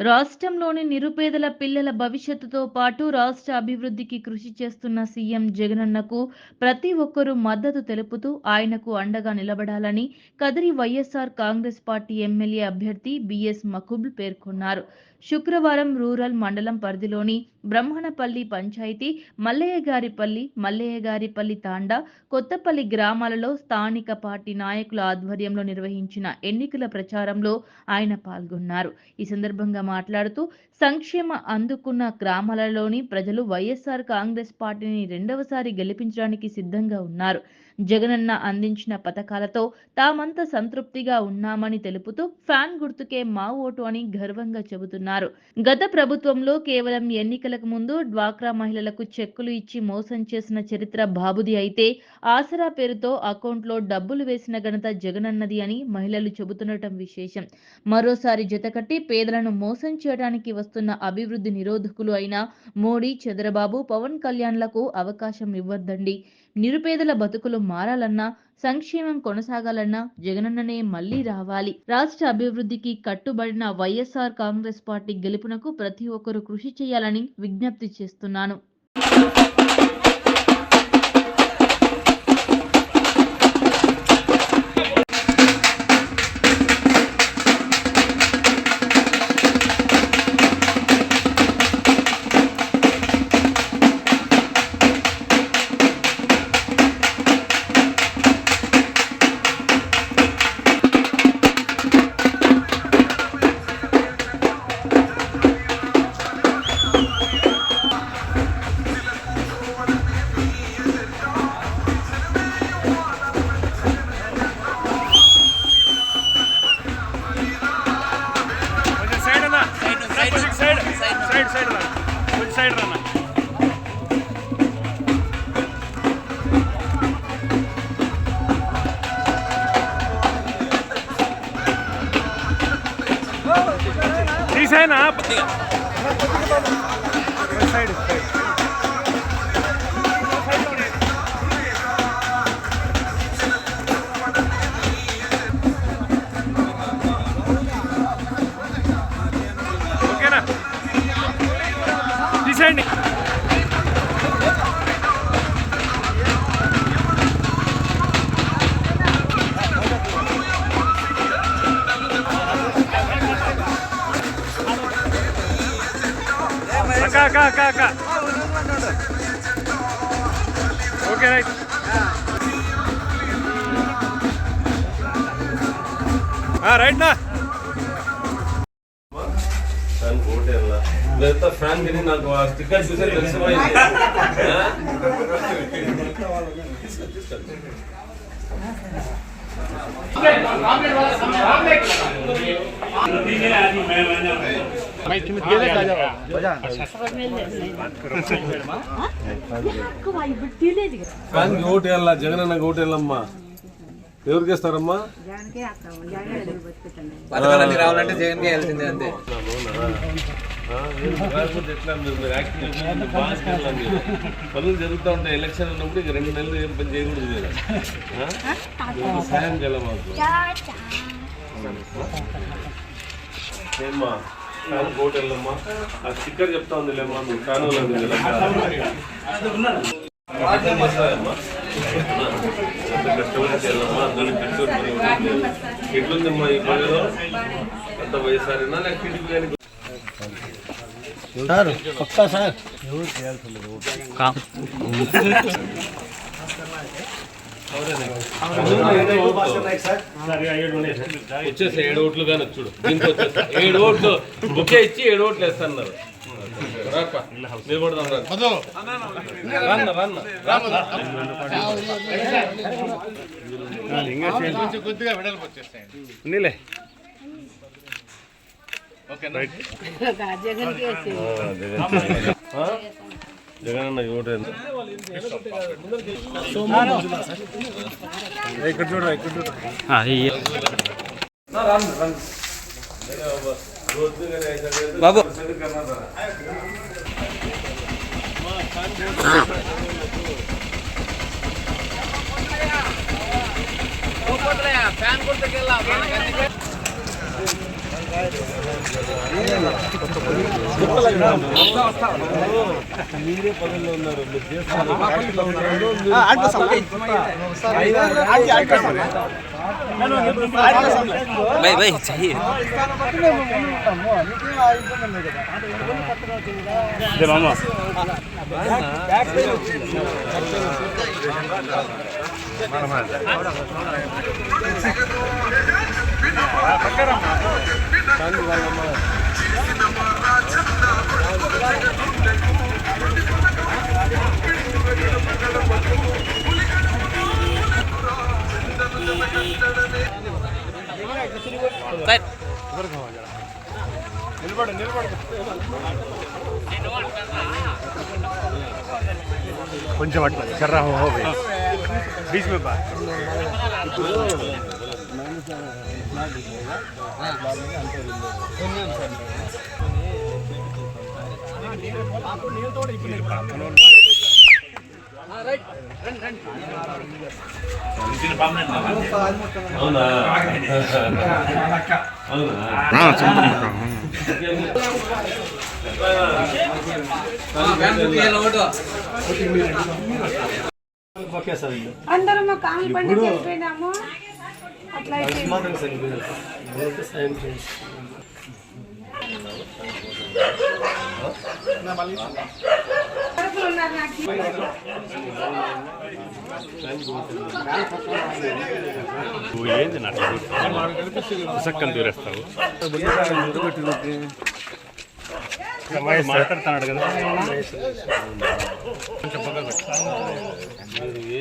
రాష్ట్రంలోని నిరుపేదల పిల్లల భవిష్యత్తుతో పాటు రాష్ట్ర అభివృద్ధికి కృషి చేస్తున్న సీఎం జగనన్నకు ప్రతి ఒక్కరూ మద్దతు తెలుపుతూ ఆయనకు అండగా నిలబడాలని Kadiri Y S R Congress party MLA అభ్యర్థి బిఎస్ మకుబుల్ పేర్కొన్నారు. శుక్రవారం రూరల్ మండలం పరిధిలోని బ్రహ్మణపల్లి పంచాయతీ మల్లయ్యగారిపల్లి మల్లయ్యగారిపల్లి తాండా కొత్తపల్లి గ్రామాలలో స్థానిక పార్టీ నాయకుల ఆధ్వర్యంలో నిర్వహించిన ఎన్నికల ప్రచారంలో ఆయన పాల్గొన్నారు. ఈ సందర్భంగా మాట్లాడుతూ సంక్షేమ అందుకున్న గ్రామాలలోని ప్రజలు వైఎస్ఆర్ కాంగ్రెస్ పార్టీని రెండవసారి గెలిపించడానికి సిద్ధంగా ఉన్నారు. జగనన్న అందించిన పథకాలతో తామంతా సంతృప్తిగా ఉన్నామని తెలుపుతూ ఫ్యాన్ గుర్తుకే మా ఓటు అని గర్వంగా చెబుతున్నారు. గత ప్రభుత్వంలో కేవలం ఎన్నికలకు ముందు డ్వాక్రా మహిళలకు చెక్కులు ఇచ్చి మోసం చేసిన చరిత్ర బాబుది అయితే ఆసరా పేరుతో అకౌంట్లో డబ్బులు వేసిన ఘనత జగనన్నది అని మహిళలు చెబుతుండటం విశేషం. మరోసారి జతకట్టి పేదలను మోసం చేయడానికి వస్తున్న అభివృద్ధి నిరోధకులు అయిన మోడీ చంద్రబాబు పవన్ కళ్యాణ్లకు అవకాశం ఇవ్వద్దండి. నిరుపేదల బతుకులు మారాలన్నా సంక్షేమం కొనసాగాలన్నా జగనన్ననే మళ్ళీ రావాలి. రాష్ట్ర అభివృద్ధికి కట్టుబడిన వైఎస్ఆర్ కాంగ్రెస్ పార్టీ గెలుపునకు ప్రతి ఒక్కరూ కృషి చేయాలని విజ్ఞప్తి చేస్తున్నాను. है ना आप? साइड అక్క అక్క అక్క అక్క ఓకే రైట్ రైట్ నా ఫ్యాన్ కోటేళ్ళ లేదా ఫ్యాన్ కింద నాకు ఆ స్టిక్కర్ చూసే తెలిసిపోయింది ఆ? ఫ్యాన్కి ఓటు వేయాల జగన్ అన్నకి ఓటు వేయాలమ్మా ఎవరికి వేస్తారమ్మా పథకాలన్నీ రావాలంటే జగన్ వెళ్తుంది అంతే. పనులు జరుగుతూ ఉంటాయి. ఎలక్షన్ ఉన్నప్పుడు ఇక రెండు నెలలు ఏం పని చేయకూడదు? మీరు సాయం చేయాలి మాకు. ఏమ్మా? కోట్ వెళ్ళమ్మా. ఆ స్టిక్కర్ చెప్తా ఉంది లేమ్మా నువ్వు ఫ్యాన్ ఎట్లుందమ్మా ఈ పనిలో? ఎంత వయసారినా లేకపోతే టీడీపీ గారికి వచ్చేసి ఏడు ఓట్లు కానీ చూడు. దీంతో వచ్చేస్తా. ఏడు ఓట్లు. బుకే ఇచ్చి ఏడు ఓట్లు వేస్తున్నారు. రా. రన్న, రన్న, రన్న. ఉన్నిలే ఆ? జగన్ అన్న ఓటు ఎంత? ఇక్కడ చూడరా ఇక్కడ చూడరా బాబు ఫ్యాన్ కొట్టుకెళ్ళా మీరే పనుల్లో ఉన్నారు మీరు చేస్తారు ఫ్యాక్టరీలో ಸರ್ ನಿಲ್ಬೇಡ ನಿಲ್ಬೇಡ ಕೊಂಚ ಮಟ್ಟ ಚರ್ರ ಹೋಗಿ ಬೀಚ್ ಬೇಕ అందరం మా కామి పండుగ వెళ్ళిపోయినాము ఏంది నాకు. దూరేస్తావు. మాట్లాడుతున్నాడు కదా.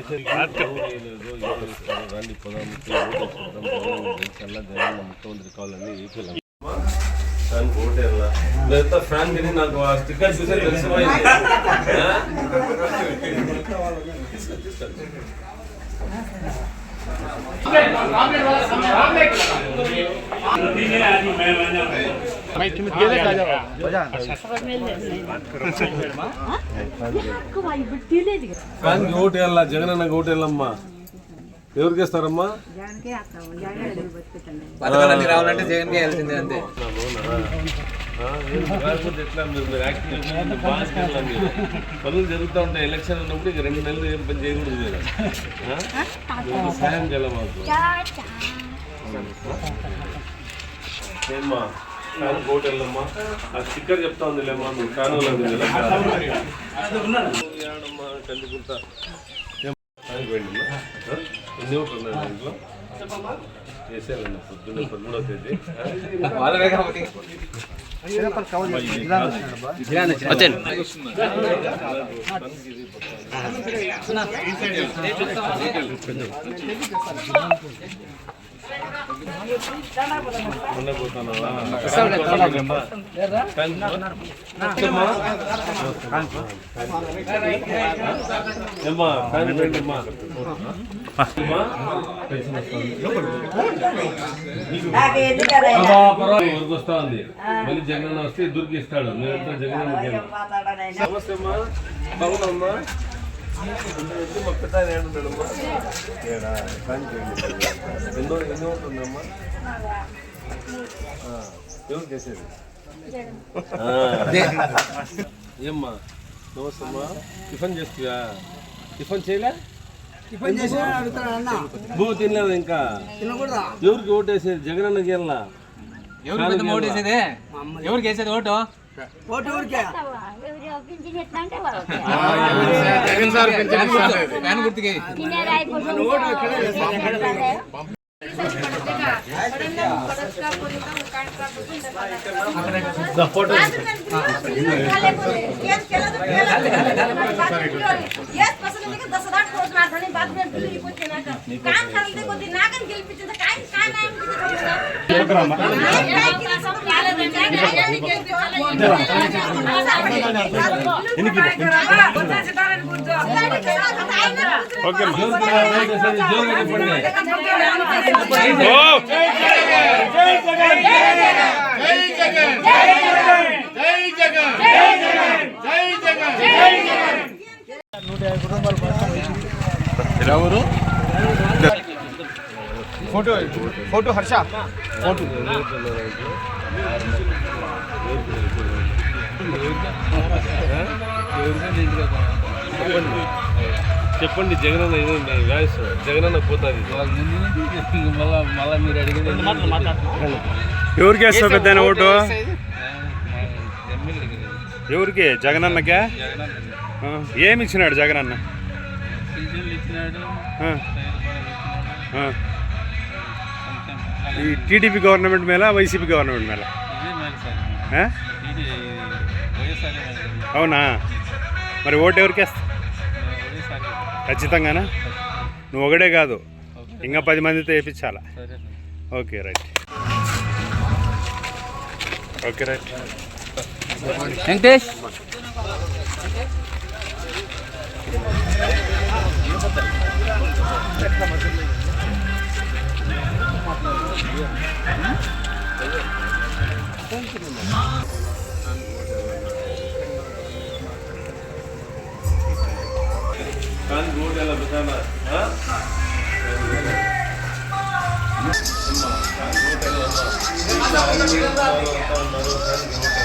కొంచెం పక్కకు పెట్టు. మీరు వేసేది ఏదో ఏదో ఇస్తారు. రండి పొదాం చల్ల జగన్ ముఖ్యమంత్రి కావాలని ఏపీలో ఫ్యాన్ ఓటేళ్ళ లేదా ఫ్యాన్ తిని నాకు ఆ స్టిక్కర్ చూసే తెలిసిపోయింది ఆ? ఫ్యాన్ ఓటేళ్ళ జగన్ అన్నకి ఓటేళ్ళమ్మా ఎవరికి వేస్తారమ్మా? పథకాలన్నీ రావాలంటే జగన్ వెళ్తుంది అంతే. పనులు జరుగుతూ ఉంటాయి ఎలక్షన్ ఉన్నప్పుడు ఇక రెండు నెలలు ఏం పని చేయకూడదు? మీరు సాయం చేయాలి మాకు? ఏమ్మా? ఫ్యాన్ కోట్ వెళ్ళమ్మా. ఆ స్టిక్కర్ చెప్తా ఉందిలేమ్మా నువ్వు ఫ్యాన్ ఏడమ్మా కందికుంటా ఎన్ని ఉన్నాయి ఇంట్లో? పొద్దున్న పదమూడవ తేదీ. వచ్చండి వస్తుంది. వస్తా ఉంది మళ్ళీ జగన్ వస్తే దుర్గిస్తాడు ఇస్తాడు మీరంతా జగన్ నమస్తే అమ్మా బాగున్నామ్మా ఎందుకు మా పెద్ద ఆయన ఏడున్నాడమ్మా? ఏడా. ఎన్నో ఎన్నో ఉంటుందమ్మా ఎవరు చేసేది. ఏమ్మా నమస్తే అమ్మా టిఫిన్ చేస్తువా టిఫిన్ చేయలే భూ తినలేదు ఇంకా ఎవరికి ఓటేసేది జగన్ అన్నకి వెళ్ళా ఎవరు పెద్ద ఓటు వేసేది ఎవరికి వేసేది ఓటు జగన్ సార్ ఫ్యాన్ గుర్తుకి लेके दस हज़ार ठोस मार धनी बाद में बिल ही कुछ ना कर। काम कर दे को दिनागन गिल पिच तो काय काय नाम की? तो प्रोग्राम तो इनकी बच्चा से तारन बुझ जाओ ओके जो जय जगन जय जगन जय जगन। जय जगन। जय जगन। जय जगन। जय जगन। చెప్పండి ఫోటో ఫోటో హర్ష. ఫోటో చెప్పండి చెప్పండి జగనన్న ఏదైంది వాయిస్ జగనన్న పోతుంది. మళ్ళా మళ్ళా మీరు అడిగింది ఎవరికి వేస్తావు పెద్ద ఓటు? ఎవరికి? జగనన్నకే. ఏమి ఇచ్చినాడు జగనన్న ఇచ్చినాడు ఆ, ఆ. ఈ టీడీపీ గవర్నమెంట్ మేల వైసీపీ గవర్నమెంట్ మేలు? అవునా? మరి ఓటు ఎవరికి వేస్తా? ఖచ్చితంగానా? నువ్వు ఒకడే కాదు. ఇంకా పది మందితో వేయించాలా సరే sir. Okay right. Okay right. Venkatesh. kan gua dalam bersama, kan bersama.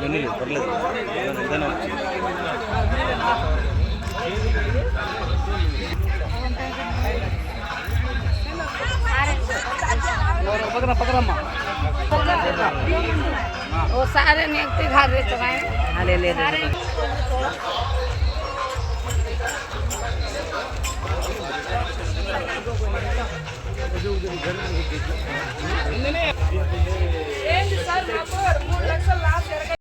కానీ రోడ్ ఎలా విధాన वो सारे निकते घर रे चुकाए ले ले ఏంటి సార్ మాకు మూడు లక్షలు లాస్ జరగ